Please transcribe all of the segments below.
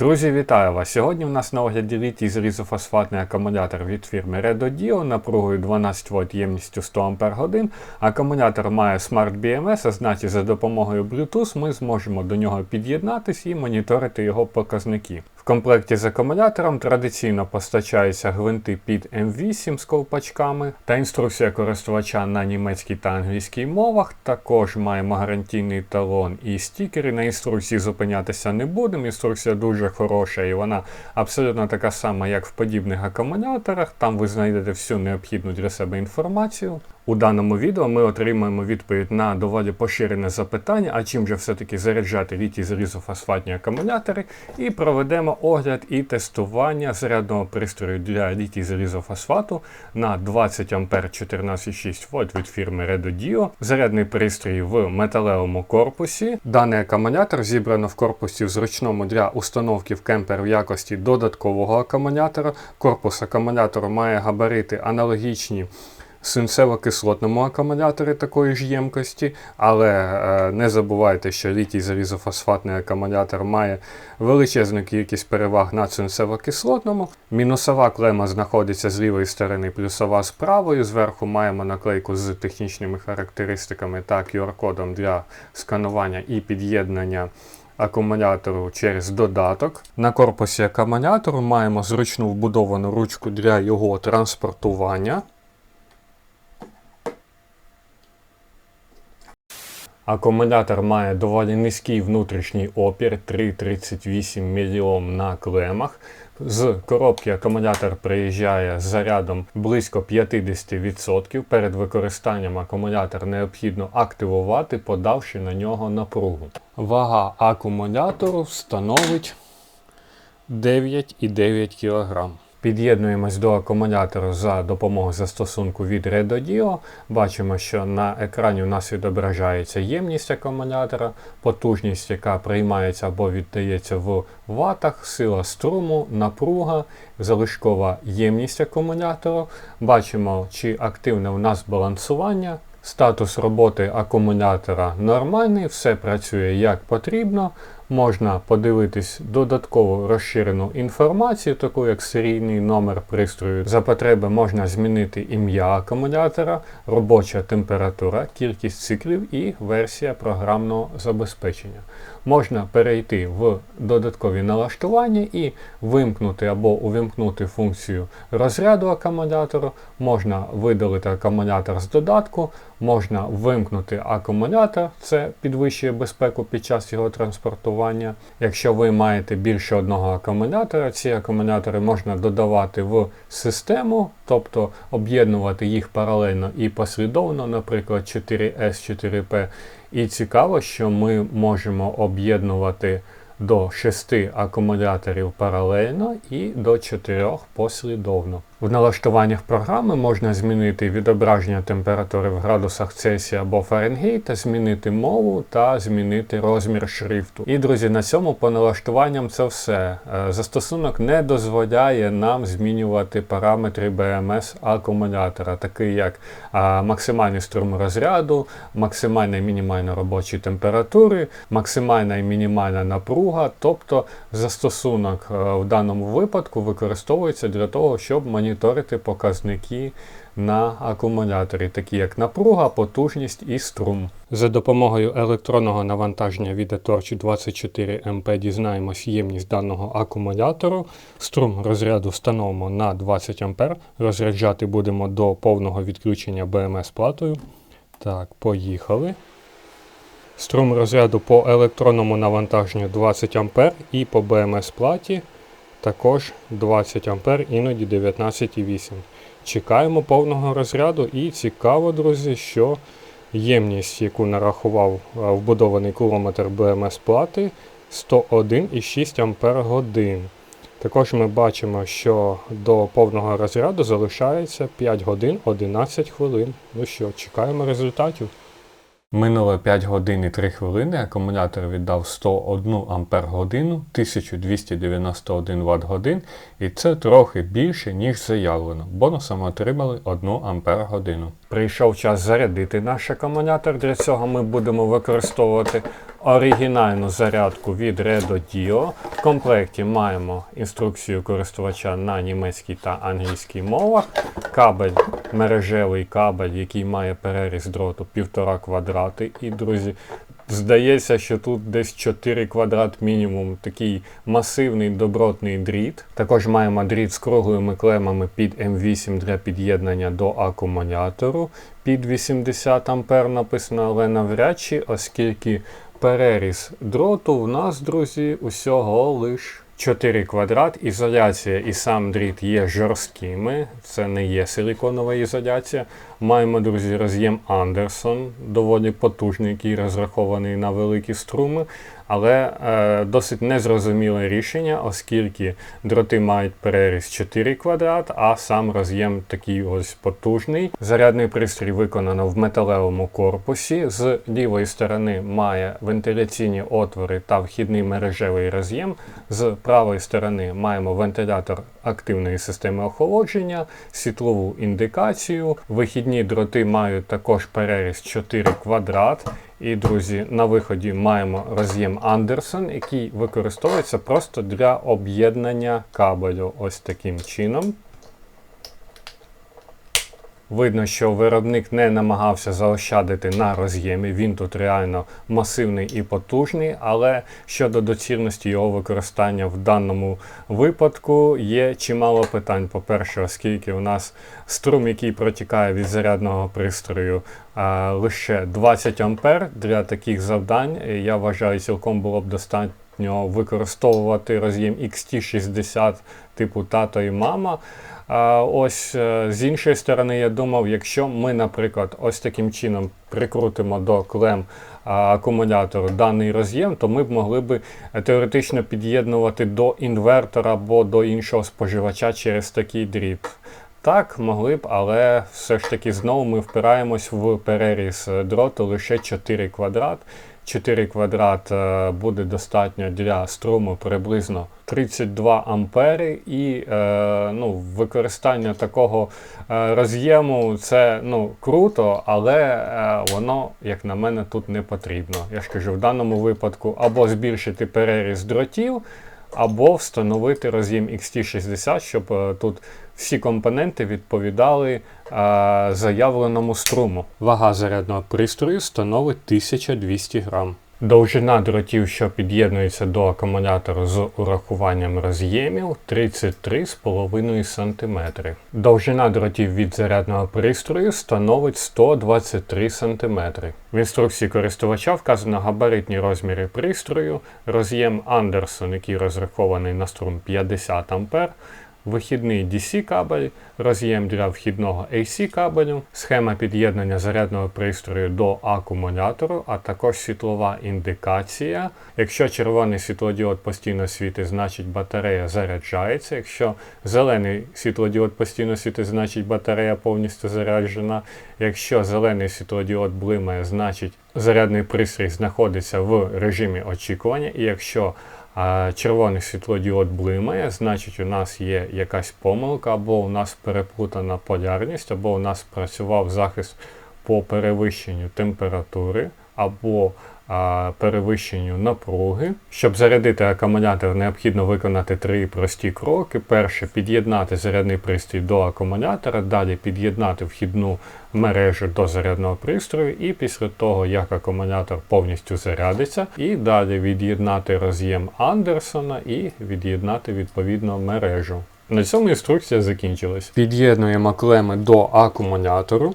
Друзі, вітаю вас! Сьогодні у нас на огляді літій зрізофосфатний акумулятор від фірми RedoDio напругою 12 Вт ємністю 100 Ах. Акумулятор має Smart BMS, а значить за допомогою Bluetooth ми зможемо до нього під'єднатись і моніторити його показники. Комплекті з акумулятором традиційно постачаються гвинти під М8 з ковпачками та інструкція користувача на німецькій та англійській мовах. Також маємо гарантійний талон і стікери. На інструкції зупинятися не будемо. Інструкція дуже хороша і вона абсолютно така сама, як в подібних акумуляторах. Там ви знайдете всю необхідну для себе інформацію. У даному відео ми отримаємо відповідь на доволі поширене запитання, а чим же все-таки заряджати літій залізофосфатні акумулятори, і проведемо огляд і тестування зарядного пристрою для літій залізофосфату на 20 А 14,6 В від фірми RedoDio. Зарядний пристрій в металевому корпусі. Даний акумулятор зібрано в корпусі в зручному для установки в кемпер в якості додаткового акумулятора. Корпус акумулятору має габарити аналогічні свинцево-кислотному акумуляторі такої ж ємкості, але е, не забувайте, що літій залізофосфатний акумулятор має величезну кількість переваг на свинцево-кислотному. Мінусова клема знаходиться з лівої сторони, плюсова з правої. Зверху маємо наклейку з технічними характеристиками та QR-кодом для сканування і під'єднання. Акумулятору через додаток. На корпусі акумулятору маємо зручну вбудовану ручку для його транспортування. Акумулятор має доволі низький внутрішній опір 3,38 мОм на клемах. З коробки акумулятор приїжджає з зарядом близько 50%. Перед використанням акумулятор необхідно активувати, подавши на нього напругу. Вага акумулятору становить 9,9 кг. Під'єднуємось до акумулятору за допомогою застосунку від RedoDio. Бачимо, що на екрані у нас відображається ємність акумулятора, потужність, яка приймається або віддається в ватах, сила струму, напруга, залишкова ємність акумулятору. Бачимо, чи активне у нас балансування. Статус роботи акумулятора нормальний, все працює як потрібно. Можна подивитись додаткову розширену інформацію, таку як серійний номер пристрою. За потреби можна змінити ім'я акумулятора, робоча температура, кількість циклів і версія програмного забезпечення. Можна перейти в додаткові налаштування і вимкнути або увімкнути функцію розряду акумулятору, можна видалити акумулятор з додатку, можна вимкнути акумулятор, це підвищує безпеку під час його транспортування. Якщо ви маєте більше одного акумулятора, ці акумулятори можна додавати в систему, тобто об'єднувати їх паралельно і послідовно, наприклад, 4S, 4P. І цікаво, що ми можемо об'єднувати до 6 акумуляторів паралельно і до 4 послідовно. В налаштуваннях програми можна змінити відображення температури в градусах Цельсія або Фаренгейта, змінити мову та змінити розмір шрифту. І, друзі, на цьому по налаштуванням це все. Е, застосунок не дозволяє нам змінювати параметри BMS акумулятора, такі як максимальний струм розряду, максимальна і мінімальна робочі температури, максимальна і мінімальна напруга. Тобто застосунок е, в даному випадку використовується для того, щоб моніторити моніторити показники на акумуляторі, такі як напруга, потужність і струм. За допомогою електронного навантаження від eTorch 24 mp дізнаємось ємність даного акумулятору. Струм розряду встановимо на 20 А. Розряджати будемо до повного відключення BMS платою. Так, поїхали. Струм розряду по електронному навантаженню 20 А і по BMS платі також 20 А, іноді 19,8. Чекаємо повного розряду і цікаво, друзі, що ємність, яку нарахував вбудований кулометр БМС плати 101,6 Ампер годин. Також ми бачимо, що до повного розряду залишається 5 годин 11 хвилин. Ну що, чекаємо результатів. Минуло 5 годин і 3 хвилини, акумулятор віддав 101 Ампер годину, 1291 Вт годин, і це трохи більше, ніж заявлено. Бонусом отримали 1 Ампер годину. Прийшов час зарядити наш акумулятор. Для цього ми будемо використовувати оригінальну зарядку від Redo Dio. В комплекті маємо інструкцію користувача на німецькій та англійській мовах. Кабель, мережевий кабель, який має переріз дроту 1,5 квадрати. І, друзі, Здається, що тут десь 4 квадрат мінімум, такий масивний добротний дріт. Також маємо дріт з круглими клемами під М8 для під'єднання до акумулятору. Під 80 А написано, але навряд чи, оскільки переріз дроту в нас, друзі, усього лиш 4 квадрат. Ізоляція і сам дріт є жорсткими. Це не є силіконова ізоляція. Маємо, друзі, роз'єм Андерсон, доволі потужний, який розрахований на великі струми, але е, досить незрозуміле рішення, оскільки дроти мають переріз 4 квадрат, а сам роз'єм такий ось потужний. Зарядний пристрій виконано в металевому корпусі. З лівої сторони має вентиляційні отвори та вхідний мережевий роз'єм. З правої сторони маємо вентилятор активної системи охолодження, світлову індикацію. Вихідні дроти мають також переріз 4 квадрат. І, друзі, на виході маємо роз'єм Андерсон, який використовується просто для об'єднання кабелю ось таким чином. Видно, що виробник не намагався заощадити на роз'ємі. Він тут реально масивний і потужний, але щодо доцільності його використання в даному випадку є чимало питань. По-перше, оскільки у нас струм, який протікає від зарядного пристрою, лише 20 А для таких завдань, я вважаю, цілком було б достатньо використовувати роз'єм XT60 типу тато і мама. Ось е, з іншої сторони, я думав, якщо ми, наприклад, ось таким чином прикрутимо до клем акумулятору даний роз'єм, то ми б могли б е, теоретично під'єднувати до інвертора або до іншого споживача через такий дріт. Так, могли б, але все ж таки знову ми впираємось в переріз е, дроту лише 4 квадрат. 4 квадрат е, буде достатньо для струму приблизно 32 ампери, і е, ну, використання такого е, роз'єму це ну, круто, але воно, як на мене, тут не потрібно. Я ж кажу, в даному випадку або збільшити переріз дротів або встановити роз'єм XT60, щоб тут всі компоненти відповідали е, заявленому струму. Вага зарядного пристрою становить 1200 грам. Довжина дротів, що під'єднується до акумулятора з урахуванням роз'ємів 33,5 см. Довжина дротів від зарядного пристрою становить 123 см. В інструкції користувача вказано габаритні розміри пристрою, роз'єм Андерсон, який розрахований на струм 50 А, вихідний DC кабель, роз'єм для вхідного AC кабелю, схема під'єднання зарядного пристрою до акумулятору, а також світлова індикація. Якщо червоний світлодіод постійно світить, значить батарея заряджається. Якщо зелений світлодіод постійно світить, значить батарея повністю заряджена. Якщо зелений світлодіод блимає, значить зарядний пристрій знаходиться в режимі очікування. І якщо червоний світлодіод блимає, значить у нас є якась помилка, або у нас переплутана полярність, або у нас працював захист по перевищенню температури, або перевищенню напруги. Щоб зарядити акумулятор, необхідно виконати три прості кроки. Перше під'єднати зарядний пристрій до акумулятора, далі під'єднати вхідну мережу до зарядного пристрою, і після того, як акумулятор повністю зарядиться, і далі від'єднати роз'єм Андерсона і від'єднати відповідно мережу. На цьому інструкція закінчилась. Під'єднуємо клеми до акумулятору.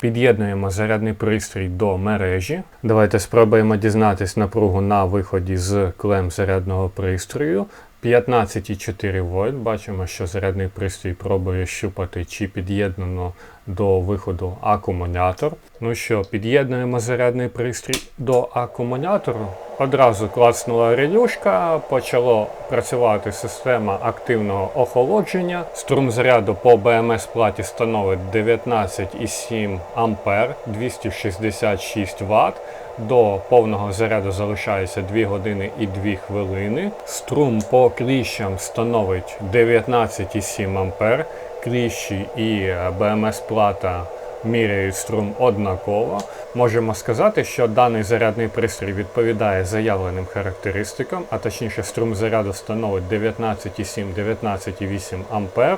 Під'єднуємо зарядний пристрій до мережі. Давайте спробуємо дізнатись напругу на виході з клем зарядного пристрою. 15,4 вольт. Бачимо, що зарядний пристрій пробує щупати, чи під'єднано до виходу акумулятор. Ну що, під'єднуємо зарядний пристрій до акумулятору. Одразу клацнула релюшка, почало працювати система активного охолодження. Струм заряду по БМС платі становить 19,7 А 266 Вт. До повного заряду залишається 2 години і 2 хвилини. Струм по кліщам становить 19,7 А. Кліщі і БМС плата міряють струм однаково. Можемо сказати, що даний зарядний пристрій відповідає заявленим характеристикам, а точніше струм заряду становить 19,7-19,8 А.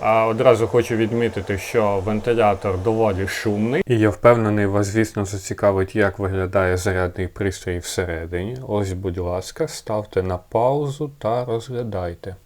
А одразу хочу відмітити, що вентилятор доволі шумний. І я впевнений, вас, звісно, зацікавить, як виглядає зарядний пристрій всередині. Ось, будь ласка, ставте на паузу та розглядайте.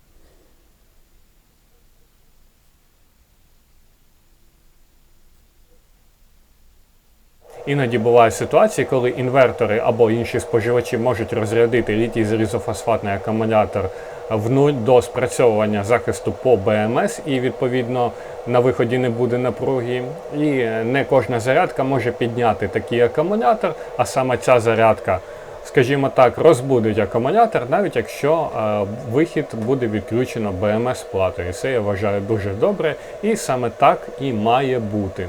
Іноді бувають ситуації, коли інвертори або інші споживачі можуть розрядити літій залізофосфатний акумулятор в нуль до спрацьовування захисту по БМС, і відповідно на виході не буде напруги. І не кожна зарядка може підняти такий акумулятор, а саме ця зарядка. Скажімо так, розбудить акумулятор, навіть якщо е, вихід буде відключено БМС платою. Це я вважаю дуже добре, і саме так і має бути.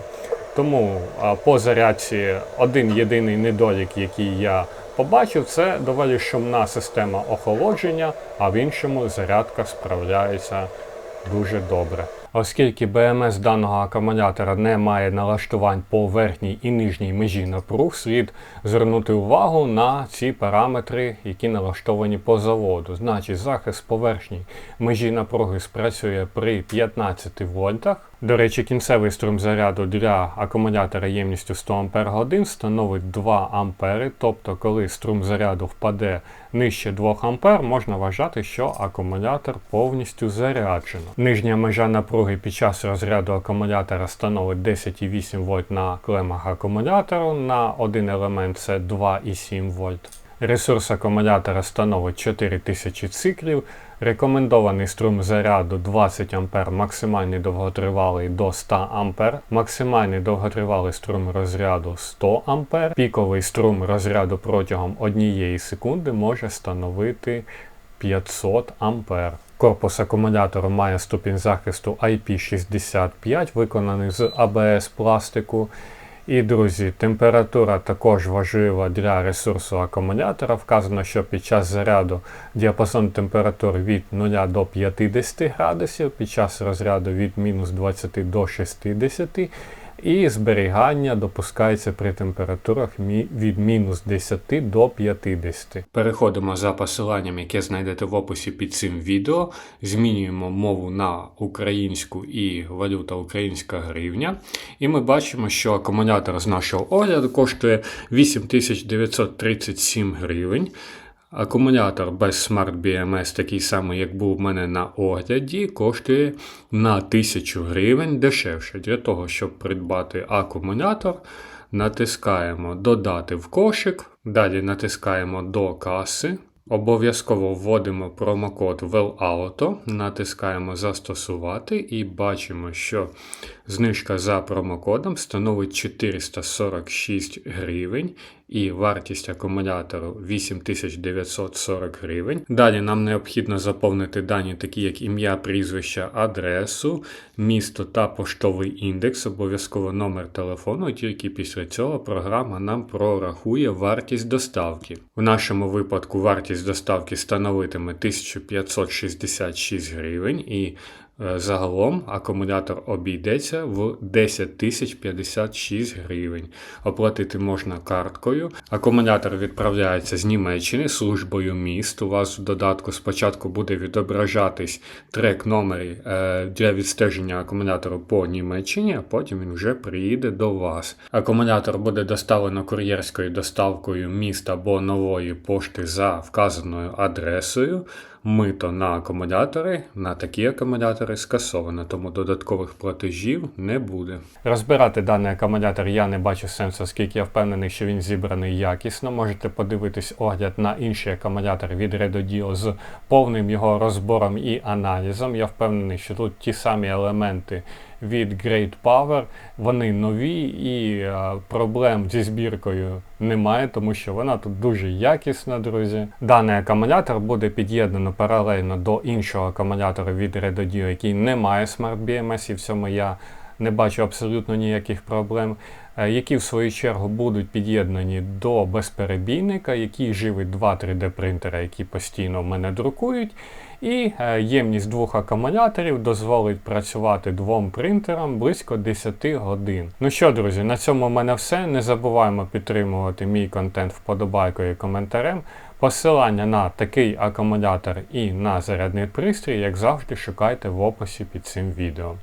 Тому по зарядці один єдиний недолік, який я побачив, це доволі шумна система охолодження, а в іншому зарядка справляється дуже добре. Оскільки БМС даного акумулятора не має налаштувань по верхній і нижній межі напруг, слід звернути увагу на ці параметри, які налаштовані по заводу. Значить, захист по верхній межі напруги спрацює при 15 вольтах. До речі, кінцевий струм заряду для акумулятора ємністю 100 Ах становить 2 А, тобто коли струм заряду впаде нижче 2 А, можна вважати, що акумулятор повністю заряджено. Нижня межа напруги під час розряду акумулятора становить 10,8 вольт на клемах акумулятору, на один елемент це 2,7 вольт. Ресурс акумулятора становить 4000 циклів. Рекомендований струм заряду 20 А, максимальний довготривалий до 100 А, максимальний довготривалий струм розряду 100 А, піковий струм розряду протягом 1 секунди може становити 500 А. Корпус акумулятору має ступінь захисту IP65, виконаний з АБС пластику. І, друзі, температура також важлива для ресурсу акумулятора. Вказано, що під час заряду діапазон температур від 0 до 50 градусів, під час розряду від мінус 20 до 60 і зберігання допускається при температурах від мінус 10 до 50. Переходимо за посиланням, яке знайдете в описі під цим відео. Змінюємо мову на українську і валюта українська гривня. І ми бачимо, що акумулятор з нашого огляду коштує 8937 гривень. Акумулятор без Smart BMS, такий самий, як був у мене на огляді, коштує на 1000 гривень дешевше. Для того, щоб придбати акумулятор, натискаємо Додати в кошик. Далі натискаємо до каси. Обов'язково вводимо промокод WellAuto, натискаємо Застосувати і бачимо, що знижка за промокодом становить 446 гривень і вартість акумулятору 8940 гривень. Далі нам необхідно заповнити дані, такі як ім'я, прізвище, адресу, місто та поштовий індекс, обов'язково номер телефону, тільки після цього програма нам прорахує вартість доставки. У нашому випадку вартість доставки становитиме 1566 гривень. і загалом акумулятор обійдеться в 10 тисяч 56 гривень. Оплатити можна карткою. Акумулятор відправляється з Німеччини службою міст. У вас в додатку спочатку буде відображатись трек номери е, для відстеження акумулятору по Німеччині, а потім він вже приїде до вас. Акумулятор буде доставлено кур'єрською доставкою міст або нової пошти за вказаною адресою мито на акумулятори, на такі акумулятори скасовано, тому додаткових платежів не буде. Розбирати даний акумулятор я не бачу сенсу, оскільки я впевнений, що він зібраний якісно. Можете подивитись огляд на інший акумулятор від RedoDio з повним його розбором і аналізом. Я впевнений, що тут ті самі елементи від Great Power. Вони нові і е, проблем зі збіркою немає, тому що вона тут дуже якісна, друзі. Даний акумулятор буде під'єднано паралельно до іншого акумулятора від RedoDio, який не має Smart BMS, і в цьому я не бачу абсолютно ніяких проблем. Е, які в свою чергу будуть під'єднані до безперебійника, який живить два 3D принтера, які постійно в мене друкують. І е, ємність двох акумуляторів дозволить працювати двом принтерам близько 10 годин. Ну що, друзі, на цьому в мене все. Не забуваємо підтримувати мій контент вподобайкою і коментарем. Посилання на такий акумулятор і на зарядний пристрій, як завжди, шукайте в описі під цим відео.